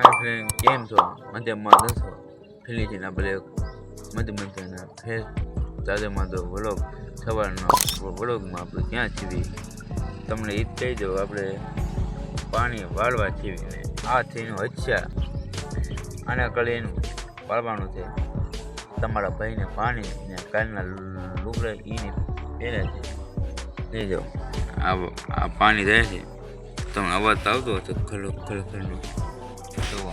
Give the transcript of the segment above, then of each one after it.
હાય friend કેમ છો મધ્યમાં દસો ફિલિપિન આપણે મધ્ય મધ્યના ફેસ તાજામાં તો વલોગ સવારનો વલોગમાં આપણે ક્યાં છીએ તમને એ જ કહી દઉં, આપણે પાણી વાળવા છીએ ને આ થઈને હચ્યા આના કરીને વાળવાનું છે. તમારા ભાઈને પાણી ને કાલના લુગડા એને પહેરે છે. લઈ જાઓ. આ પાણી રહે છે. તમને અવાજ આવતો હતો ખલો ખલો ખલો. જુઓ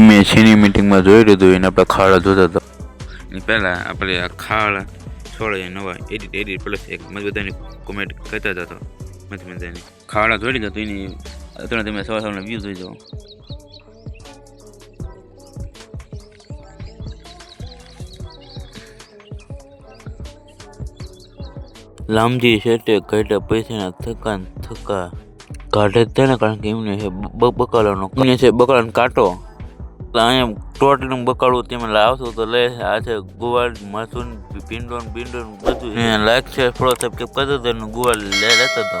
મેં છેની મિટિંગમાં જોઈ લીધું એને આપણે ખાડા જોતા હતા. પહેલાં આપણે આ ખાડા છોડે નવા એડિટ એડિટ પ્લસ એક મત બધાની કોમેન્ટ કરતા હતા તો. મત બધાની ખાડા જોઈ લીધા તો એની અત્યારે તમે સવાર સવારના વ્યૂ જોઈ જાઓ. લાંબજી શેઠે ઘટા પૈસાના થકાન થકા. કાઢે તેના કારણ કે એમને છે બ- બકાલાનો એમને છે બકાલાનો કાંટો. અહીંયા ટોટલીનું બકાળું તમે લાવશો તો લે, આ છે ગુવાળ મરસું ભીંડો ને બીંડો ને બધું લાગશે થોડો સાહેબ, કે હતો ગુવાળ લે, લેતો હતો.